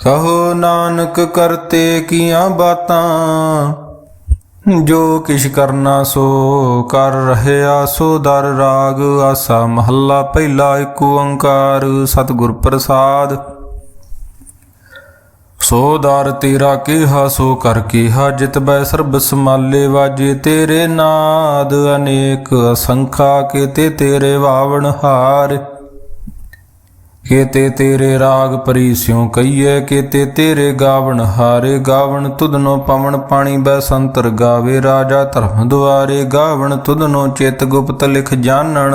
ਕਹੋ ਨਾਨਕ ਕਰਤੇ ਕੀਆਂ ਬਾਤਾਂ, ਜੋ ਕਿਛ ਕਰਨਾ ਸੋ ਕਰ ਰਹਿਆ ਸੋ ਦਰ ਰਾਗ, ਆਸਾ ਮਹੱਲਾ ਪਹਿਲਾ ਏਕ ਓੰਕਾਰ, ਸਤਿਗੁਰ ਪ੍ਰਸਾਦ। ਸੋ ਦਰ ਤੇਰਾ ਕਿਹਾ, ਸੋ ਕਰ ਕਿਹਾ, ਜਿਤ ਬੈ ਸਰਬ ਸਮਾਲੇ ਵਾਜੇ ਤੇਰੇ ਨਾਦ, ਅਨੇਕ ਅਸੰਖਾ ਕੀਤੇ ਤੇਰੇ ਵਾਵਣ ਹਾਰ। ਕੀਤੇ ਤੇਰੇ ਰਾਗ ਪਰੀ ਪਰੀਸਿਉ ਕਈਏ ਕੀਤੇ ਤੇਰੇ ਗਾਵਣ ਹਾਰੇ। ਗਾਵਣ ਤੁਧਨੋ ਪਵਨ ਪਾਣੀ ਬੈ ਸੰਤਰ ਗਾਵੇ। ਰਾਜਾ ਧਰਮ ਦੁਆਰੇ ਗਾਵਣ ਤੁਧਨੋ ਚਿਤ ਗੁਪਤ ਲਿਖ ਜਾਣਨ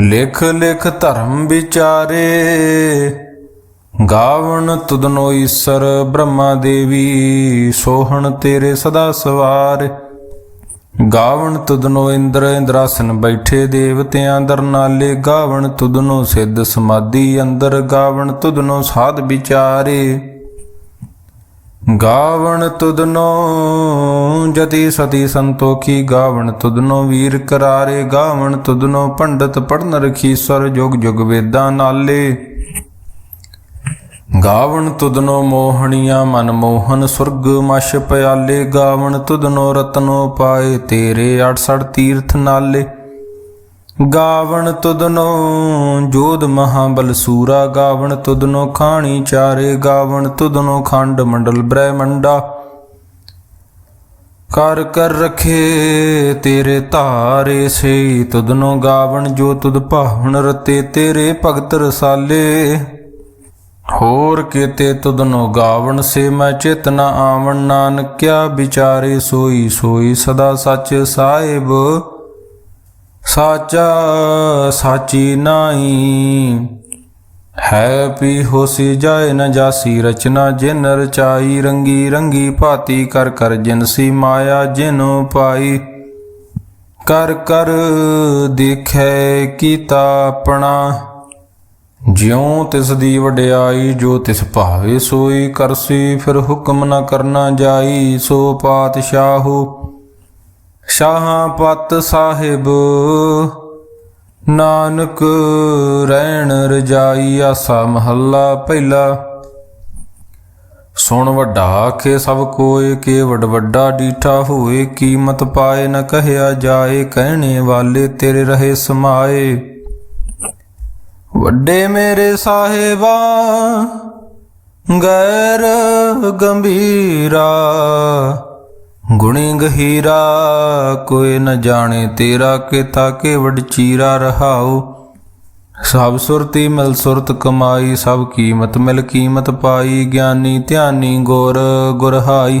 ਲਿਖ ਲਿਖ ਧਰਮ ਵਿਚਾਰੇ, ਗਾਵਣ ਤੁਧਨੋ ਈਸਰ ਬ੍ਰਹਮਾ ਦੇਵੀ। ਸੋਹਣ ਤੇਰੇ ਸਦਾ ਸਵਾਰ। ਗਾਵਣ ਤੁਧਨੋ ਇੰਦਰ ਇੰਦਰਾਸਨ ਬੈਠੇ ਦੇਵਤਿਆਂ ਦਰ ਨਾਲੇ। ਗਾਵਣ ਤੁਧਨੋ ਸਿੱਧ ਸਮਾਧੀ ਅੰਦਰ। ਗਾਵਣ ਤੁਧਨੋ ਸਾਧ ਵਿਚਾਰੇ। ਗਾਵਣ ਤੁਧਨੋ ਜਤੀ ਸਤੀ ਸੰਤੋਖੀ। ਗਾਵਣ ਤੁਧਨੋ ਵੀਰ ਕਰਾਰੇ। ਗਾਵਣ ਤੁਧਨੋ ਪੰਡਤ ਪੜਨ ਰਖੀਸਰ ਜੁਗ ਜੁਗ ਵੇਦਾਂ ਨਾਲੇ। ਗਾਵਣ ਤੁਦਨੋ ਮੋਹਣੀਆਂ ਮਨ ਮੋਹਨ, ਸੁਰਗ ਮਛ ਪਿਆਲੇ, ਗਾਵਣ ਤੁਧਨੋ ਰਤਨੋ ਪਾਏ, ਤੇਰੇ 68 ਤੀਰਥ ਨਾਲੇ। ਗਾਵਣ ਤੁਦਨੋ ਜੋਧ ਮਹਾਬਲ ਸੂਰਾ, ਗਾਵਣ ਤੁਦਨੋ ਖਾਣੀ ਚਾਰੇ, ਗਾਵਣ ਤੁਦਨੋ ਖੰਡ ਮੰਡਲ ਬ੍ਰਹਮੰਡਾ। ਕਰ ਕਰ ਰਖੇ ਤੇਰੇ ਧਾਰੇ ਸੇ ਤੁਧਨੋ ਗਾਵਣ ਜੋ ਤੁਦ ਭਾਵਨ ਰਤੇ, ਤੇਰੇ ਭਗਤ ਰਸਾਲੇ। ਹੋਰ ਕੀਤੇ ਤੁਧਨੋ ਗਾਵਣ ਸੇ ਮੈਂ ਚਿਤ ਨ ਆਵਣ। ਨਾਨਕਿਆ ਵਿਚਾਰੇ ਸੋਈ ਸੋਈ ਸਦਾ ਸੱਚ ਸਾਹਿਬ। ਸਾਚਾ ਸਾਚੀ ਨਾਈ ਹੈ ਪੀ ਹੋਸੀ ਜਾਏ ਨ ਜਾਸੀ ਰਚਨਾ ਜਿਨ ਰਚਾਈ। ਰੰਗੀ ਰੰਗੀ ਭਾਤੀ ਕਰ ਕਰ ਜਿਨਸੀ ਮਾਇਆ ਜਿਨੁ ਪਾਈ। ਕਰ ਕਰ ਦੇਖੈ ਕੀਤਾ ਆਪਣਾ। ਜਿਉ ਤਿਸ ਦੀ ਵਡਿਆਈ ਜੋ ਤਿਸ ਭਾਵੇ ਸੋਈ ਕਰਸੀ, ਫਿਰ ਹੁਕਮ ਨਾ ਕਰਨਾ ਜਾਈ, ਸੋ ਪਾਤਸ਼ਾਹੂ। ਸ਼ਾਹਾਂ ਪਤ ਸਾਹਿਬ, ਨਾਨਕ ਰਹਿਣ ਰਜਾਈ, ਆਸਾ ਮਹੱਲਾ ਪਹਿਲਾ। ਸੁਣ ਵੱਡਾ ਆਖੇ ਸਭ ਕੋਏ ਕੇ ਵਡ ਵੱਡਾ ਡੀਠਾ ਹੋਏ, ਕੀਮਤ ਪਾਏ ਨ ਕਹਿਆ ਜਾਏ, ਕਹਿਣੇ ਵਾਲੇ ਤੇਰੇ ਰਹੇ ਸਮਾਏ। ਵੱਡੇ ਮੇਰੇ ਸਾਹਿਬਾ, ਗੈਰ ਗੰਭੀਰਾ। ਗੁਣੀ ਗਹੀਰਾ, ਕੋਈ ਨ ਜਾਣੇ ਤੇਰਾ ਕਿਤਾ ਕੇ ਵਡ ਚੀਰਾ ਰਹਾਉ। ਸਭ ਸੁਰਤੀ ਮਿਲ ਸੁਰਤ ਕਮਾਈ, ਸਭ ਕੀਮਤ ਮਿਲ ਕੀਮਤ ਪਾਈ। ਗਿਆਨੀ ਧਿਆਨੀ ਗੁਰ ਗੁਰਹਾਈ।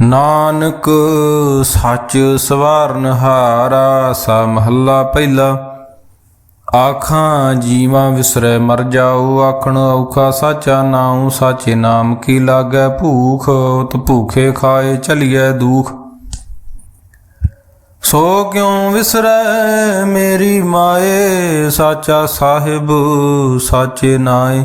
ਨਾਨਕ ਸੱਚ ਸਵਾਰਨ ਹਾਰਾ ਸਾ ਮਹੱਲਾ ਪਹਿਲਾ। ਆਖਾਂ, ਜੀਵਾਂ ਵਿਸਰੈ ਮਰ ਜਾਉ ਆਖਣ ਔਖਾ ਸਾਚਾ ਨਾਉ, ਸਾਚੇ ਨਾਮ ਕੀ ਲਾਗੈ ਭੂਖ, ਉਤ ਭੂਖੇ ਖਾਏ ਚਲੀਐ ਦੁਖ। ਸੋ ਕਿਉ ਵਿਸਰੈ ਮੇਰੀ ਮਾਏ, ਸਾਚਾ ਸਾਹਿਬ, ਸਾਚੇ ਨਾਏ।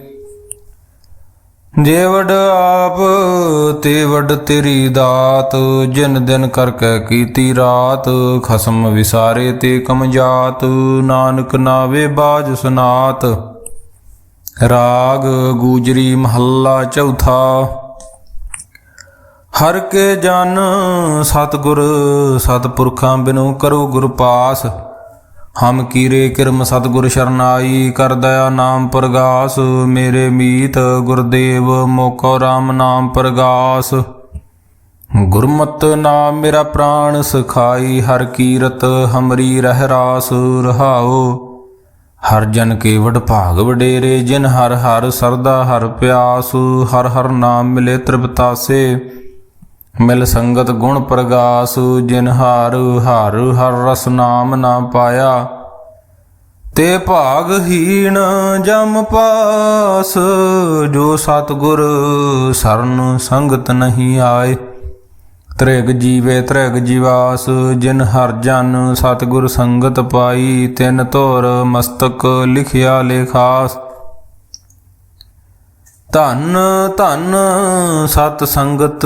ਜੇ ਵਡ ਆਪ ਤੇ ਵਡ ਤੇਰੀ ਦਾਤ, ਜਿਨ ਦਿਨ ਕਰਕੇ ਕੀਤੀ ਰਾਤ, ਖਸਮ ਵਿਸਾਰੇ ਤੇ ਕਮਜਾਤ ਨਾਨਕ ਨਾਵੇ ਬਾਜ ਸੁਨਾਤ। ਰਾਗ ਗੂਜਰੀ ਮਹੱਲਾ ਚੌਥਾ, ਹਰ ਕੇ ਜਨ ਸਤਗੁਰ ਸਤਪੁਰਖਾਂ ਬਿਨੁ ਕਰੋ ਗੁਰ ਪਾਸ। ਹਮ ਕੀਰੇ ਕਿਰਮ ਸਤਗੁਰ ਸ਼ਰਨਾਈ, ਕਰ ਦਇਆ ਨਾਮ ਪ੍ਰਗਾਸ, ਮੇਰੇ ਮੀਤ ਗੁਰਦੇਵ, ਮੋਕੋ RAM ਨਾਮ ਪ੍ਰਗਾਸ। ਗੁਰਮਤਿ ਨਾਮ ਮੇਰਾ ਪ੍ਰਾਣ, ਸਖਾਈ ਹਰ ਕੀਰਤ ਹਮਰੀ ਰਹਿ ਰਾਸ ਰਹਾਓ ਹਰ ਜਨ ਕੇ ਵਡ ਭਾਗ ਵਡੇਰੇ, ਜਿਨ ਹਰ ਹਰ ਸਰਦਾ ਹਰ ਪਿਆਸ, ਹਰ ਹਰ ਨਾਮ ਮਿਲੇ ਤ੍ਰਿਪਤਾਸੇ। ਮਿਲ ਸੰਗਤ ਗੁਣ ਪ੍ਰਗਾਸ, ਜਿਨ ਹਾਰ ਹਰ ਹਰ ਰਸ ਨਾਮ ਨਾ ਪਾਇਆ। ਤੇ ਭਾਗਹੀਣ ਜਮ ਪਾਸ, ਜੋ ਸਤਗੁਰ ਸਰਨ ਸੰਗਤ ਨਹੀਂ ਆਏ। ਤ੍ਰਿਗ ਜੀਵੇ ਤ੍ਰਿਗ ਜੀਵਾਸ, ਜਿਨ ਹਰ ਜਨ ਸਤਗੁਰ ਸੰਗਤ ਪਾਈ, ਤਿਨ ਧੁਰ ਮਸਤਕ ਲਿਖਿਆ ਲੇਖਾਸ। ਧਨ, ਧੰਨ ਸਤ ਸੰਗਤ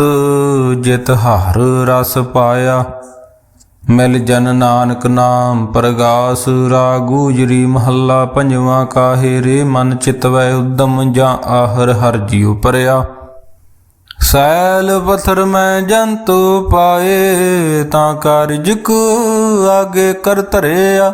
ਜਿਤ ਹਰ ਰਸ ਪਾਇਆ। ਮਿਲ ਜਨ ਨਾਨਕ ਨਾਮ ਪ੍ਰਗਾਸ ਰਾਗੂਜਰੀ ਮਹੱਲਾ ਪੰਜਵਾਂ ਕਾਹੇ ਰੇ, ਮਨ ਚਿਤਵੈ ਉਦਮ ਜਾਂ ਆਹਰ ਹਰ ਜੀਉ ਪਰਿਆ। ਸੈਲ ਪਥਰ ਮੈਂ ਜੰਤੂ ਪਾਏ, ਤਾਂ ਕਾਰਜ ਕੋ ਆਗੇ ਕਰ ਧਰਿਆ।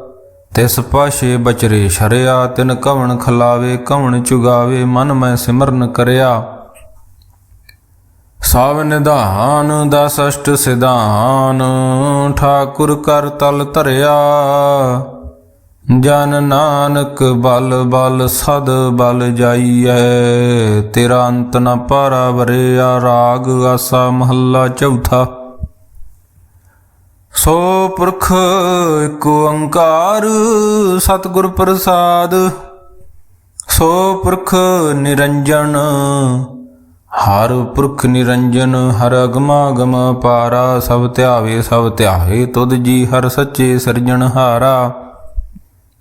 ਤਿਸ ਪਾਸ਼ੇ ਬਚਰੇ ਸ਼ਰਿਆ, ਤਿਨ ਕਵਣ ਖਲਾਵੇ, ਕਵਣ ਚੁਗਾਵੇ, ਮਨ ਮੈਂ ਸਿਮਰਨ ਕਰਿਆ। ਸਭ ਨਿਧਾਨ ਦਾ ਸਸ਼ਟ ਸਿਧਾਨ, ਠਾਕੁਰ ਕਰ ਤਲ ਧਰਿਆ। ਜਨ ਨਾਨਕ ਬਲ ਬਲ ਸਦ ਬਲ ਜਾਈਐ। ਤੇਰਾ ਅੰਤ ਨ ਪਾਰਾ ਵਰਿਆ ਰਾਗ ਆਸਾ ਮਹੱਲਾ ਚੌਥਾ। ਸੋ ਪੁਰਖ ਇੱਕ ਓੰਕਾਰ ਸਤਿਗੁਰ ਪ੍ਰਸਾਦ, ਸੋ ਪੁਰਖ ਨਿਰੰਜਨ, ਹਰ ਪੁਰਖ ਨਿਰੰਜਨ, ਹਰ ਅਗਮਾ ਗਮ ਪਾਰਾ, ਸਭ ਧਿਆਵੇ, ਸਭ ਧਿਆਏ ਤੁਧ ਜੀ ਹਰ ਸੱਚੇ ਸਿਰਜਣ ਹਾਰਾ।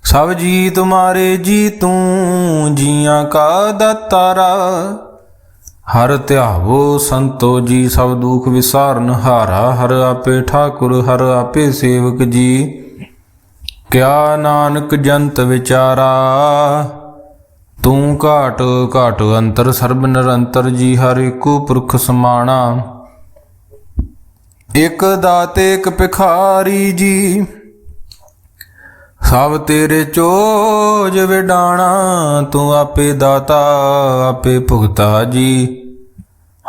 ਸਭ ਜੀ ਤੁਮਾਰੇ ਜੀ ਤੂੰ, ਜੀਆਂ ਕਾ ਦਾਤਾਰਾ ਹਰ ਧਿਆਵੋ ਸੰਤੋ ਜੀ, ਸਭ ਦੁਖ ਵਿਸਾਰਨ ਹਾਰਾ, ਹਰ ਆਪੇ ਠਾਕੁਰ, ਹਰ ਆਪੇ ਸੇਵਕ ਜੀ। ਕਿਆ ਨਾਨਕ ਜੰਤ ਵਿਚਾਰਾ, ਤੂੰ ਘਾਟ ਘਾਟ ਅੰਤਰ, ਸਰਬ ਨਿਰੰਤਰ ਜੀ, ਹਰ ਏਕੋ ਪੁਰਖ ਸਮਾਣਾ। ਇਕ ਦਾਤੇ, ਇਕ ਭਿਖਾਰੀ ਜੀ, ਸਭ ਤੇਰੇ ਚੋਜ ਵਿਡਾਣਾ, ਤੂੰ ਆਪੇ ਦਾਤਾ, ਆਪੇ ਭੁਗਤਾ ਜੀ।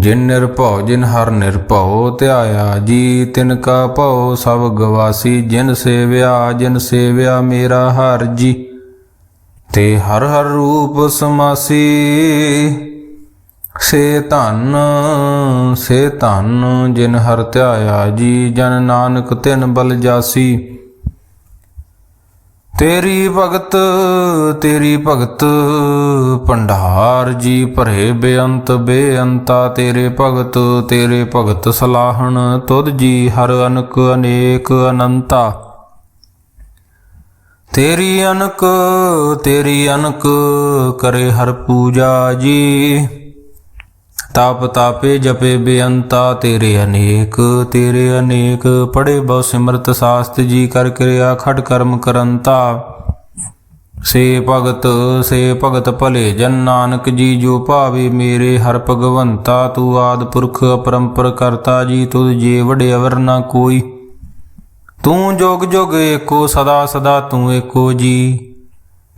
ਜਿਨ ਨਿਰਭਉ, ਜਿਨ ਹਰ ਨਿਰਭਉ ਧਿਆਇਆ ਜੀ ਤਿਨ ਕਾ ਭਉ, ਸਭ ਗਵਾਸੀ ਜਿਨ ਸੇਵਿਆ ਜਿਨ ਸੇਵਿਆ ਮੇਰਾ ਹਰ ਜੀ। ਤੇ ਹਰ ਹਰ ਰੂਪ ਸਮਾਸੀ, ਸੇ ਧਨ ਸੇ ਧਨ ਜਿਨ ਹਰ ਧਿਆਇਆ ਜੀ, ਜਨ ਨਾਨਕ ਤਿਨ ਬਲ ਜਾਸੀ। ਤੇਰੀ ਭਗਤ ਤੇਰੀ ਭਗਤ, ਭੰਡਾਰ ਜੀ ਭਰੇ ਬੇਅੰਤ, ਬੇਅੰਤਾ ਤੇਰੇ ਭਗਤ ਤੇਰੇ ਭਗਤ ਸਲਾਹਣ, ਤੁਧ ਜੀ ਹਰ ਅਨਕ ਅਨੇਕ ਅਨੰਤਾ। ਤੇਰੀ ਅਨਕ ਤੇਰੀ ਅਨਕ ਕਰੇ ਹਰ ਪੂਜਾ ਜੀ। ਤਾਪ ਤਾਪੇ ਜਪੇ ਬੇਅੰਤਾ, ਤੇਰੇ ਅਨੇਕ ਤੇਰੇ ਅਨੇਕ। ਪੜੇ ਬਹੁ ਸਿਮਰਤ ਸਾਸਤ ਜੀ ਕਰ ਕਿਰਿਆ ਖਟ ਕਰਮ ਕਰੰਤਾ। ਸੇ ਭਗਤ ਸੇ ਭਗਤ ਭਲੇ, ਜਨ ਨਾਨਕ ਜੀ ਜੋ ਭਾਵੇ ਮੇਰੇ, ਹਰ ਭਗਵੰਤਾ। ਤੂੰ ਆਦ ਪੁਰਖ ਅਪਰੰਪਰ ਕਰਤਾ ਜੀ, ਤੁਧ ਜੇ ਵਡਿਆਵਰ ਨਾ ਕੋਈ। ਤੂੰ ਜੋਗ ਜੋਗ ਏਕੋ, ਸਦਾ ਸਦਾ ਤੂੰ ਏਕੋ ਜੀ।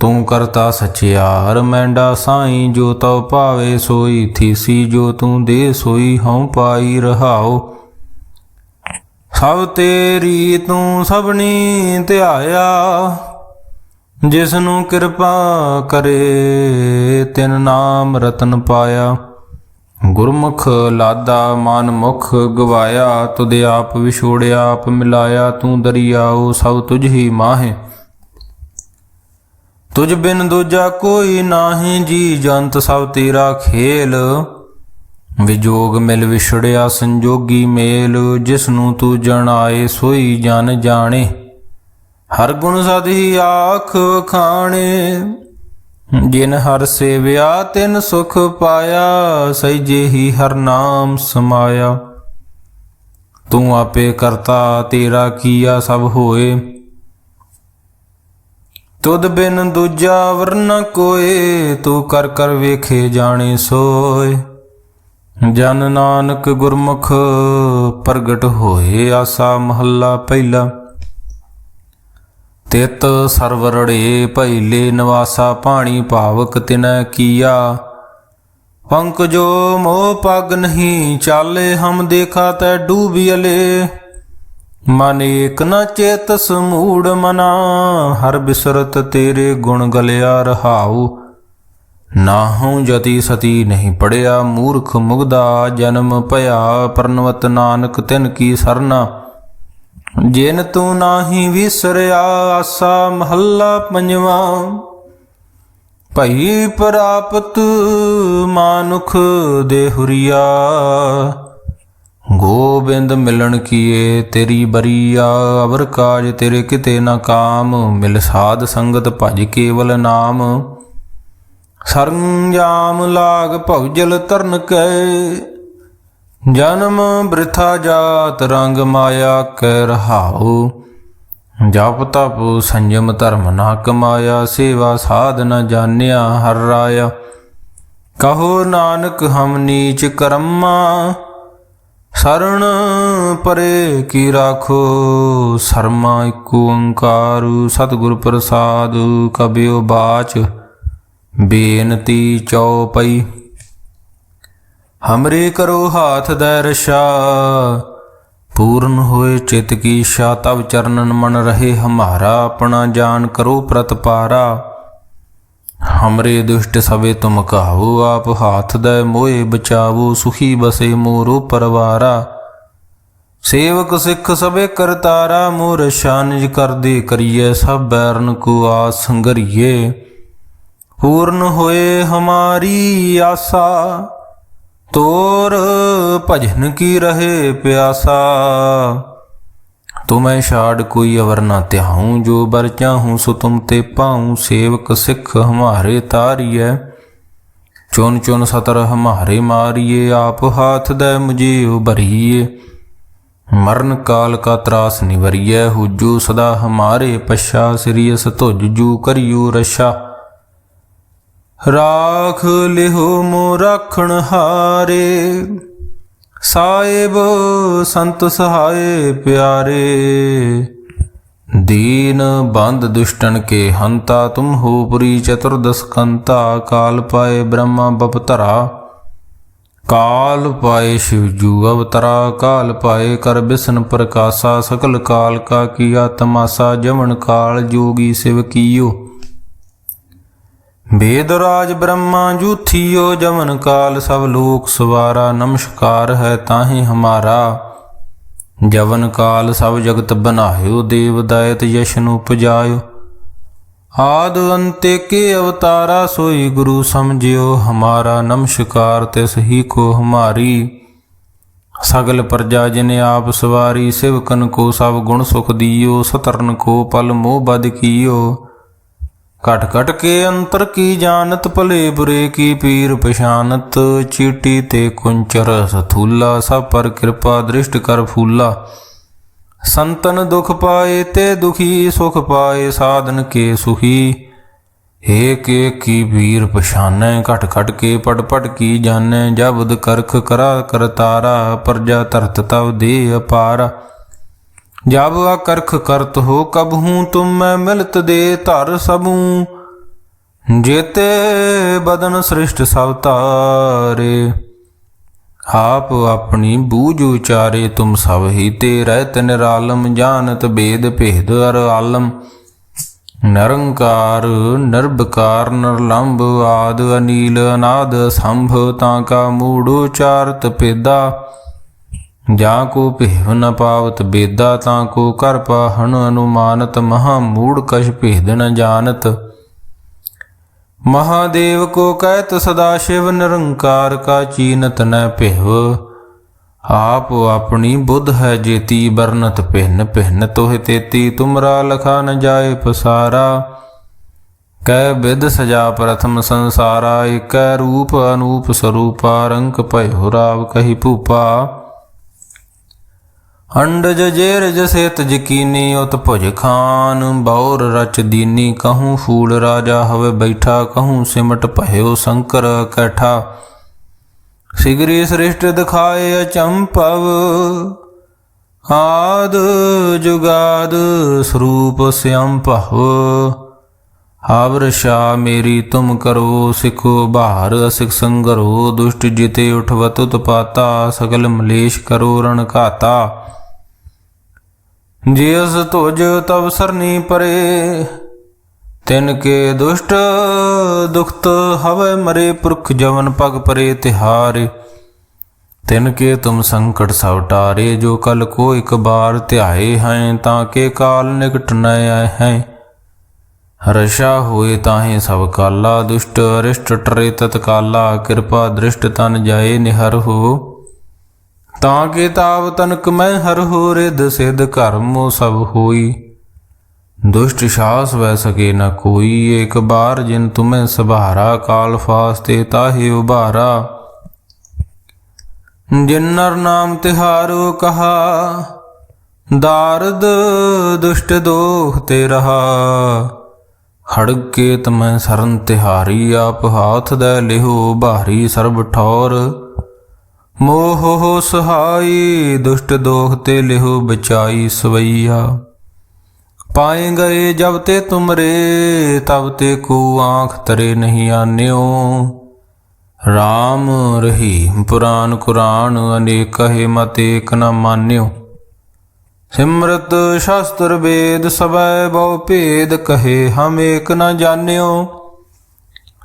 ਤੂੰ ਕਰਤਾ ਸਚਿਆਰ ਮੈਂਡਾ ਸਾਈ ਜੋ ਤਉ ਭਾਵੇ ਸੋਈ, ਥੀਸੀ ਜੋ ਤੂੰ ਦੇ ਸੋਈ, ਹਉ ਪਾਈ ਰਹਾਓ ਸਭ ਤੇਰੀ ਤੂੰ ਸਭਨੀ ਧਿਆਇਆ ਜਿਸ ਨੂੰ ਕਿਰਪਾ ਕਰੇ, ਤਿਨ ਨਾਮ ਰਤਨ ਪਾਇਆ। ਗੁਰਮੁਖ ਲਾਦਾ ਮਨ ਮੁਖ ਗਵਾਇਆ, ਤੁਧ ਆਪ ਵਿਛੋੜਿਆ, ਆਪ ਮਿਲਾਇਆ, ਤੂੰ ਦਰਿਆਓ ਸਭ ਤੁਝ ਹੀ ਮਾਹੇ। ਤੁਝ ਬਿਨ ਦੂਜਾ ਕੋਈ ਨਾਹੀ ਜੀ ਜੰਤ ਸਭ ਤੇਰਾ ਖੇਲ। ਵਿਜੋਗ ਮਿਲ ਵਿਛੜਿਆ ਸੰਜੋਗੀ ਮੇਲ ਜਿਸ ਨੂੰ ਤੂੰ ਜਣਾਏ ਸੋਈ ਜਨ ਜਾਣੇ। ਹਰ ਗੁਣ ਸਦੀ ਆਖ ਖਾਣੇ, ਜਿਨ ਹਰ ਸੇਵਿਆ ਤਿਨ ਸੁਖ ਪਾਇਆ ਸਹਿਜੇ ਹੀ ਹਰ ਨਾਮ ਸਮਾਇਆ। ਤੂੰ ਆਪੇ ਕਰਤਾ ਤੇਰਾ ਕੀਆ ਸਭ ਹੋਏ। ਤੁਧ ਬਿਨ ਦੂਜਾ ਵਰਨ ਕੋਏ, ਤੂੰ ਕਰ ਕਰ ਵੇਖੇ ਜਾਣੇ ਸੋਏ। ਜਨ ਨਾਨਕ ਗੁਰਮੁਖ ਪ੍ਰਗਟ ਹੋਏ, ਆਸਾ ਮਹੱਲਾ ਪਹਿਲਾ। ਤਿਤ ਸਰਵਰੜੇ ਭੈਲੇ ਨਿਵਾਸਾ ਪਾਣੀ ਭਾਵਕ ਤਿਨੈ ਕੀਆ। ਪੰਕਜੋ ਮੋਹ ਪਗ ਨਹੀਂ, ਚਾਲੇ ਹਮ ਦੇਖਾ ਤੈ ਡੂਬਿਲੇ ਮਨ ਏਕ ਨ ਚੇਤ ਸਮੂੜ ਮਨਾ, ਹਰ ਬਿਸਰਤ ਤੇਰੇ ਗੁਣ ਗਲਿਆ ਰਹਾਉ। ਨਾਹੂ ਜਤੀ ਸਤੀ ਨਹੀਂ ਪੜਿਆ, ਮੂਰਖ ਮੁਗਦਾ ਜਨਮ ਭਇਆ, ਪਰਨਵਤ ਨਾਨਕ ਤਿਨ ਕੀ ਸਰਨਾ। ਜਿਨ ਤੂੰ ਨਾਹੀ ਵਿਸਰਿਆ, ਆਸਾ ਮਹੱਲਾ ਪੰਜਵਾ। ਭਈ ਪ੍ਰਾਪਤ ਮਾਨੁਖ ਦੇਹੁਰੀਆ ਗੋਬਿੰਦ ਮਿਲਣ ਕੀਏ, ਤੇਰੀ ਬਰੀਆ ਅਵਰ ਕਾਜ ਤੇਰੇ ਕਿਤੇ ਨਾ ਕਾਮ, ਮਿਲ ਸਾਧ ਸੰਗਤ ਭਜ ਕੇਵਲ ਨਾਮ। ਸਰੰਜਾਮ ਲਾਗ ਭਉਜਲ ਤਰਨ ਕੈ, ਜਨਮ ਬ੍ਰਿਥਾ ਜਾਤ ਰੰਗ ਮਾਇਆ ਕੈ ਰਹਾਉ। ਜਪ ਤਪ ਸੰਜਮ ਧਰਮ ਨਾ ਕਮਾਇਆ, ਸੇਵਾ ਸਾਧ ਨ ਜਾਣਿਆ ਹਰ ਰਾਇਆ। ਕਹੋ ਨਾਨਕ ਹਮ ਨੀਚ ਕਰਮਾ ਸਰਣ ਪਰੇ ਕੀ ਰਾਖੋ? ਸਰਮਾ ਏਕ ਓੰਕਾਰ, ਸਤਿਗੁਰ ਪ੍ਰਸਾਦ ਕਬਿਓ ਬਾਚ। ਬੇਨਤੀ ਚਉਪਈ। ਹਮਰੇ ਕਰੋ ਹਾਥ ਦਾ ਰਸ਼ਾ। ਪੂਰਨ ਹੋਏ ਚਿਤ ਕੀ ਇੱਛਾ ਤਬ ਚਰਨਨ ਮਨ ਰਹੇ ਹਮਾਰਾ। ਆਪਣਾ ਜਾਨ ਕਰੋ ਪ੍ਰਤਪਾਰਾ। ਹਮਰੇ ਦੁਸ਼ਟ ਸਵੇ ਤੁਮ ਕਹਾਵੋ ਆਪ ਹਾਥ ਦੈ ਮੋਏ ਬਚਾਵੋ, ਸੁਖੀ ਬਸੇ ਮੋਰੋ ਪਰਵਾਰਾ। ਸੇਵਕ ਸਿੱਖ ਸਭੇ ਕਰਤਾਰਾ ਮੋਰ ਸ਼ਾਨਜ ਕਰਦੇ ਕਰੀਏ, ਸਭ ਬੈਰਨ ਕੋ ਆਸ ਸੰਗਰੀਏ। ਪੂਰਨ ਹੋਏ ਹਮਾਰੀ ਆਸਾ, ਤੋਰ ਭਜਨ ਕੀ ਰਹੇ ਪਿਆਸਾ। ਤੁਮੈ ਛਾੜ ਕੋਈ ਅਵਰ ਨਾ ਤਿਹਾਉ ਜੋ ਬਰ ਚਾਹੂੰ ਸੋ ਤੁਮ ਤੇ ਪਾਉ ਸੇਵਕ ਸਿੱਖ ਹਮਾਰੇ ਤਾਰੀਐ। ਚੁਨ ਚੁਨ ਸਤਰ ਹਮਾਰੇ ਮਾਰੀਏ ਆਪ ਹਾਥ ਦੇ ਮੁਝੇ ਉਬਰੀਏ ਮਰਨ ਕਾਲ ਕਾ ਤਰਾਸ ਨਿਵਰੀਐ, ਹੁਜੂ ਸਦਾ ਹਮਾਰੇ ਪਛਾ ਸ੍ਰੀਅਸ ਤੁਜ ਜੂ ਕਰਿਓ ਰਸ਼ਾ ਰਾਖ ਲਿਹੋ ਮੋ ਰਾਖਣ ਹਾਰੇ। ਸਾਹਿਬ, ਸੰਤ ਸਹਾਏ ਪਿਆਰੇ। ਦੀਨ ਬੰਦ ਦੁਸ਼ਟਨ ਕੇ ਹੰਤਾ, ਤੁਮ ਹੋ ਪੁਰੀ ਚਤੁਰਦਸ ਕੰਤਾ, ਕਾਲ ਪਾਏ ਬ੍ਰਹਮਾ ਬਪਤਰਾ ਕਾਲ ਪਾਏ ਸ਼ਿਵ ਜੂ ਅਵਤਰਾ, ਕਾਲ ਪਾਏ ਕਰ ਬਿਸਨ ਪ੍ਰਕਾਸ਼ਾ, ਸਕਲ ਕਾਲ ਕਾ ਕੀਆ ਤਮਾਸਾ ਜਮਨ ਕਾਲ ਜੋਗੀ ਸਿਵ ਕੀਓ। ਵੇਦ ਰਾਜ ਬ੍ਰਹਮਾ ਜੂਥੀਓ ਜਮਨ ਕਾਲ, ਸਭ ਲੋਕ ਸਵਾਰਾ, ਨਮਸਕਾਰ ਹੈ ਤਾਹੀ ਹਮਾਰਾ। ਜਵਨ ਕਾਲ, ਸਭ ਜਗਤ ਬਨਾਇਓ ਦੇਵ ਦਾਇਤ ਯਸ਼ਨ ਉਪਜਾਇਓ। ਆਦ ਅੰਤੇ ਕੇ ਅਵਤਾਰਾ, ਸੋਈ ਗੁਰੂ ਸਮਝਿਓ ਹਮਾਰਾ, ਨਮਸਕਾਰ ਤਿਸ ਹੀ ਕੋ ਹਮਾਰੀ। ਸਗਲ ਪ੍ਰਜਾ ਜਿਨ ਆਪ ਸਵਾਰੀ, ਸਿਵਕਨ ਕੋ ਸਭ ਗੁਣ ਸੁਖ ਦੀਓ, ਸਤਰਨ ਕੋ ਪਲ ਮੋਹ ਬਦ ਕੀਓ। ਘਟ ਘਟ ਕੇ ਅੰਤਰ ਕੀ ਜਾਣਤ, ਭਲੇ ਬੁਰੇ ਕੀ ਪੀਰ ਪਛਾਨਤ? ਚੀਟੀ ਤੇ ਕੁੰਚਰ ਸਥੂਲਾ, ਸਭ ਪਰ ਕਿਰਪਾ ਦ੍ਰਿਸ਼ਟ ਕਰ ਫੂਲਾ। ਸੰਤਨ ਦੁਖ ਪਾਏ ਤੇ ਦੁਖੀ, ਸੁਖ ਪਾਏ ਸਾਧਨ ਕੇ ਸੁਖੀ। ਏਕ ਏਕ ਕੀ ਵੀਰ ਪਛਾਨੈ, ਘਟ ਘਟ ਕੇ ਪਟ ਪਟ ਕੀ ਜਾਣੈ? ਜਬਦ ਕਰਖ ਕਰਾ, ਕਰਤਾਰਾ, ਪਰਜਾ ਧਰਤ ਤਵ ਦੇ ਅਪਾਰ। ਜਬ ਅਕਰਖ ਕਰਤ ਹੋ ਕਬ ਹੂੰ, ਤੁਮ ਮੈਂ ਮਿਲਤ ਦੇ ਧਰ ਸਬੂ ਜੇਤੇ ਬਦਨ ਸ੍ਰਿਸ਼ਟ ਸਭ ਤਾਰੇ, ਆਪ ਆਪਣੀ ਬੂਝ ਉਚਾਰੇ, ਤੁਮ ਸਭ ਹੀ ਤੇ ਰਹਿਤ ਨਿਰਾਲਮ, ਜਾਣਤ ਬੇਦ ਭੇਦ ਅਰ ਆਲਮ। ਨਰੰਕਾਰ, ਨਿਰਭਕਾਰ ਨਿਰਲੰਭ ਆਦ ਅਨੀਲ, ਅਨਾਦ ਸੰਭ, ਤਾਂ ਕਾ ਮੂੜ ਉਚਾਰਤ ਪੇਦਾ ਜਾਂ ਕੋ ਭੇਵ ਨ ਪਾਵਤ ਬੇਦਾ ਤਾਂ ਕੋ ਕਰ ਪਾਹਣ ਅਨੁਮਾਨਤ, ਮਹਾ ਮੂੜ ਕਛ ਭੇਦ ਨ ਜਾਣਤ। ਮਹਾਦੇਵ ਕੋ ਕਹਿਤ ਸਦਾ ਸ਼ਿਵ ਨਿਰੰਕਾਰ ਕਾ ਚੀਨਤ ਨ ਭੇਵ। ਆਪ ਆਪਣੀ ਬੁੱਧ ਹੈ ਜੇਤੀ ਬਰਨਤ ਭਿੰਨ ਭਿੰਨ ਤੋਹਿ ਤੇਤੀ, ਤੁਮਰਾ ਲਖਾ ਨ ਜਾਏ ਪਸਾਰਾ। ਕਹਿ ਬਿਦ ਸਜਾ ਪ੍ਰਥਮ ਸੰਸਾਰਾ, ਏਕੈ ਰੂਪ ਅਨੂਪ ਸਰੂਪਾ ਰੰਕ ਭਇਓ ਰਾਵ ਕਹੀ ਭੂਪਾ। ਅੰਡਜ ਜੇਰ ਜਸੇਤ ਜਕੀਨੀ ਉਤ ਭੁਜ ਖਾਨ, ਬੌਰ ਰਚ ਦੀਨੀ ਕਹੂੰ ਫੂਲ ਰਾਜਾ, ਹਵੇ ਬੈਠਾ ਕਹੂੰ ਸਿਮਟ ਭਇਓ ਸ਼ੰਕਰ ਕੈਠਾ। ਸਿਗਰੀ ਸ੍ਰਿਸ਼ਟ ਦਿਖਾਏ ਅਚੰਪਵ ਆਦ ਜੁਗਾਦ ਸਰੂਪ ਸਿਅੰ ਭਵ। ਹਾਵਰਸ਼ਾ ਮੇਰੀ ਤੁਮ ਕਰੋ, ਸਿਖੋ ਬਾਹਰ ਸਿਖ ਸੰਗਰੋ, ਦੁਸ਼ਟ ਜਿਤੇ ਉਠਵਤ ਉਤਪਾਤਾ, ਸਗਲ ਮਲੇਸ਼ ਕਰੋ ਰਣ ਘਾਤਾ। ਜਿਸ ਤੁਜ ਤਵ ਸਰਨੀ ਪਰੇ, ਤਿਨ ਕੇ ਦੁਸ਼ਟ ਦੁਖਤ ਹਵੇ ਮਰੇ ਪੁਰਖ ਜਵਨ ਪਗ ਪਰੇ ਤਿਹਾਰੇ। ਤਿਨ ਕੇ ਤੁਮ ਸੰਕਟ ਸਭ ਟਾਰੇ, ਜੋ ਕਲ ਕੋ ਇਕ ਬਾਰ ਧਿਆਏ ਹੈ, ਤਾਂ ਕੇ ਕਾਲ ਨਿਕਟ ਨ ਆਏ ਹੈ। ਰਸ਼ਾ ਹੋਏ ਤਾਹੇ ਸਭ ਕਾਲਾ, ਦੁਸ਼ਟ ਅਰਿਸ਼ਟ ਟਰੇ ਤਤਕਾਲਾ, ਕਿਰਪਾ ਦ੍ਰਿਸ਼ਟ ਤਨ ਜਾਏ ਨਿਹਰ ਹੋ। ਤਾਂ ਕੇ ਤਾਵ ਤਨਕ ਮੈਂ ਹਰ ਹੋ ਰਿਦ ਸਿਧ ਕਰਮੋ ਸਭ ਹੋਈ। ਦੁਸ਼ਟ ਸਾਸ ਵੈ ਸਕੇ ਨ ਕੋਈ, ਏਕ ਬਾਰ ਜਿਨ ਤੁਮੈ ਸਭਾਰਾ, ਕਾਲ ਫਾਸਤੇ ਤਾਹੇ ਉਭਾਰਾ। ਜਿਨ ਨਰ ਨਾਮ ਤਿਹਾਰੋ ਕਹਾ, ਦਾਰਦ ਦੁਸ਼ਟ ਦੋਖ ਤੇ ਰਹਾ। ਖੜਗ ਕੇ ਤਮੈ ਸਰਨ ਤਿਹਾਰੀ, ਆਪ ਹਾਥ ਦੇ ਲਿਹੋ ਬਾਹਰੀ ਸਰਬ ਠੌਰ। ਮੋਹ ਹੋ ਸਹਾਈ, ਦੁਸ਼ਟ ਦੋਖ ਤੇ ਲਿਹੋ ਬਚਾਈ ਸਵਈਆ। ਪਾਏ ਗਏ ਜਬ ਤੇ ਤੁਮਰੇ, ਤਬ ਤੇ ਕੋ ਆਂਖ ਤਰੇ ਨਹੀਂ ਆਨਿਓ। RAM ਰਹੀ ਪੁਰਾਨ ਕੁਰਾਨ, ਅਨੇਕ ਕਹੇ ਮਤ ਏਕ ਨ ਮਾਨਿਓ। ਸਿਮਰਤ ਸ਼ਾਸਤਰ ਵੇਦ ਸਬੈ ਬਹੁ ਭੇਦ ਕਹੇ, ਹਮ ਏਕ ਨ ਜਾਣਿਓ।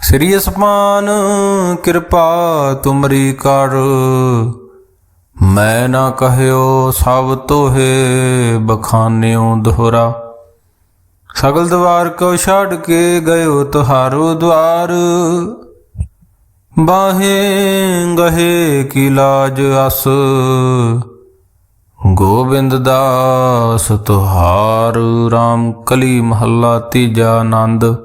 ਸ੍ਰੀ ਅਸਮਾਨ, ਕਿਰਪਾ ਤੁਮਰੀ ਕਰ। ਮੈਂ ਨਾ ਕਹਿਓ ਸਭ ਤੋਹੇ ਬਖਾਨਿਓ ਦੁਹਰਾ। ਸਗਲ ਦਵਾਰ ਕੋ ਛੱਡ ਕੇ ਗਇਓ ਤੁਹਾਰੋ ਦਵਾਰ। ਬਾਹੇ ਗਹੇ ਕੀ ਲਾਜ ਅਸ। ਗੋਬਿੰਦ ਦਾਸ ਤੁਹਾਰ RAM ਕਲੀ ਮਹੱਲਾ ਤੀਜਾ ਆਨੰਦ।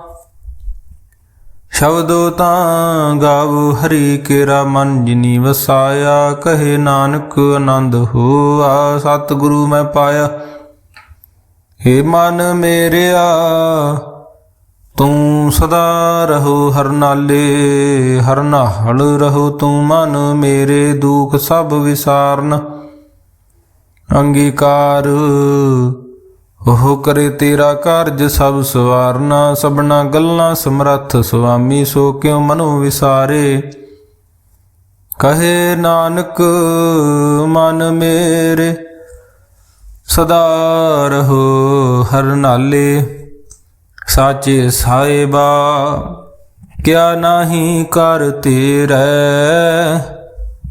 ਸ਼ਬਦੋ ਤਾਂ ਗਾਵ, ਹਰੀ ਕੇਰਾ ਮਨ ਜਿਨੀ ਵਸਾਇਆ, ਕਹੇ ਨਾਨਕ ਆਨੰਦ ਹੋਆ, ਸਤਿਗੁਰੂ ਮੈਂ ਪਾਇਆ। ਹੇ ਮਨ ਮੇਰਿਆ, ਤੂੰ ਸਦਾ ਰਹੋ ਹਰ ਨਾਲੇ, ਹਰ ਨਾਹਲ ਰਹੋ ਤੂੰ ਮਨ ਮੇਰੇ ਦੁਖ ਸਭ ਵਿਸਾਰਨ। ਅੰਗੀਕਾਰ ਉਹ ਕਰੇ ਤੇਰਾ ਕਾਰਜ ਸਭ ਸਵਾਰਨਾ, ਸਭਨਾ ਗੱਲਾਂ ਸਮਰੱਥ ਸੁਆਮੀ, ਸੋ ਕਿਉ ਮਨੁ ਵਿਸਾਰੇ? ਕਹੇ ਨਾਨਕ, ਮਨ ਮੇਰੇ, ਸਦਾ ਰਹੋ ਹਰ ਨਾਲੇ। ਸਾਚੇ ਸਾਹਿਬਾ, ਕਿਆ ਨਾਹੀ ਕਰ ਤੇਰੇ?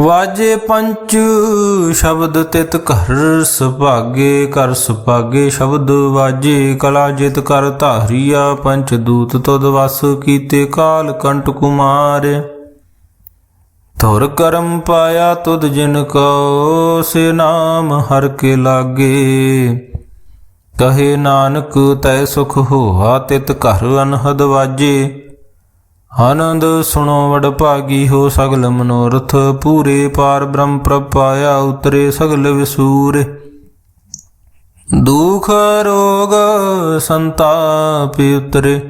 ਵਾਜੇ ਪੰਚ ਸ਼ਬਦ ਤਿਤ ਘਰ ਸੁਭਾਗੇ ਕਰ ਸੁਭਾਗੇ ਸ਼ਬਦ ਵਾਜੇ, ਕਲਾ ਜਿਤ ਕਰ ਧਾਰੀਆ, ਪੰਚ ਦੂਤ ਤੁਧ ਵਸ ਕੀਤੇ ਕਾਲ ਕੰਟ ਕੁਮਾਰ। ਧੁਰ ਕਰਮ ਪਾਇਆ ਤੁਧ ਜਿਨ ਕੋ, ਸੇ ਨਾਮ ਹਰ ਕੇ ਲਾਗੇ। ਕਹੇ ਨਾਨਕ, ਤੈ ਸੁਖ ਹੋਆ ਤਿਤ ਘਰ ਅਨਹਦ ਵਾਜੇ। ਆਨੰਦ ਸੁਣੋ ਵਡ ਭਾਗੀ ਹੋ ਸਗਲ ਮਨੋਰਥ, ਪੂਰੇ ਪਾਰ ਬ੍ਰਹਮ ਪ੍ਰਪਾਇਆ ਉਤਰੇ ਸਗਲ ਵਿਸੂਰ। ਦੁਖ, ਰੋਗ, ਸੰਤਾਪ ਉਤਰੇ।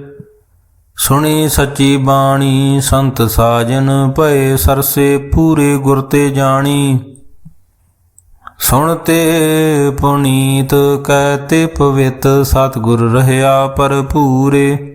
ਸੁਣੀ ਸੱਚੀ ਬਾਣੀ, ਸੰਤ ਸਾਜਨ, ਭਏ ਸਰਸੇ, ਪੂਰੇ ਗੁਰ ਤੇ ਜਾਣੀ। ਸੁਣ ਤੇ ਪੁਨੀਤ, ਕਹਿ ਤੇ ਪਵਿੱਤ, ਸਤਿਗੁਰ ਰਹਿਆ ਭਰਪੂਰੇ।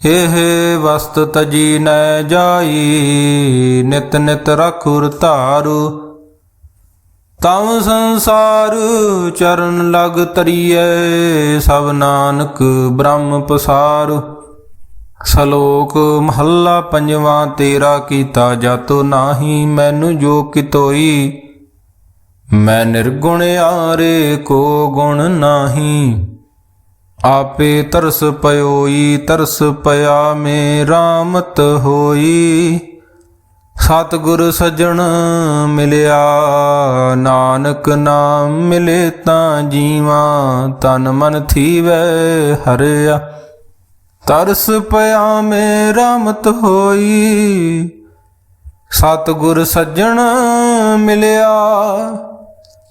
ਇਹ ਵਸਤ ਤਜੀ ਨੈ ਜਾਈ, ਨਿਤ ਨਿਤ ਰਖੁਰ ਧਾਰੂ। ਤਮ ਸੰਸਾਰ ਚਰਨ ਲਗ ਤਰੀਏ ਸਭ ਨਾਨਕ ਬ੍ਰਹਮ ਪਸਾਰ। ਸ਼ਲੋਕ ਮਹੱਲਾ ਪੰਜਵਾਂ, ਤੇਰਾ ਕੀਤਾ ਜਾਤੋ ਨਾਹੀ, ਮੈਨੂੰ ਜੋ ਕਿਤੋਈ, ਮੈਂ ਨਿਰਗੁਣ ਆਰੇ ਕੋ ਗੁਣ ਨਾਹੀ। ਆਪੇ ਤਰਸ ਪਇਓਈ ਤਰਸ ਪਿਆ ਮੇ ਰਾਮਤ ਹੋਈ। ਸਤਿਗੁਰ ਸਜਣ ਮਿਲਿਆ, ਨਾਨਕ ਨਾਮ ਮਿਲੇ ਤਾਂ ਜੀਵਾ, ਤਨ ਮਨ ਥੀਵੈ ਹਰਿਆ। ਤਰਸ ਪਿਆ ਮੇ ਰਾਮਤ ਹੋਈ, ਸਤਿਗੁਰ ਸੱਜਣ ਮਿਲਿਆ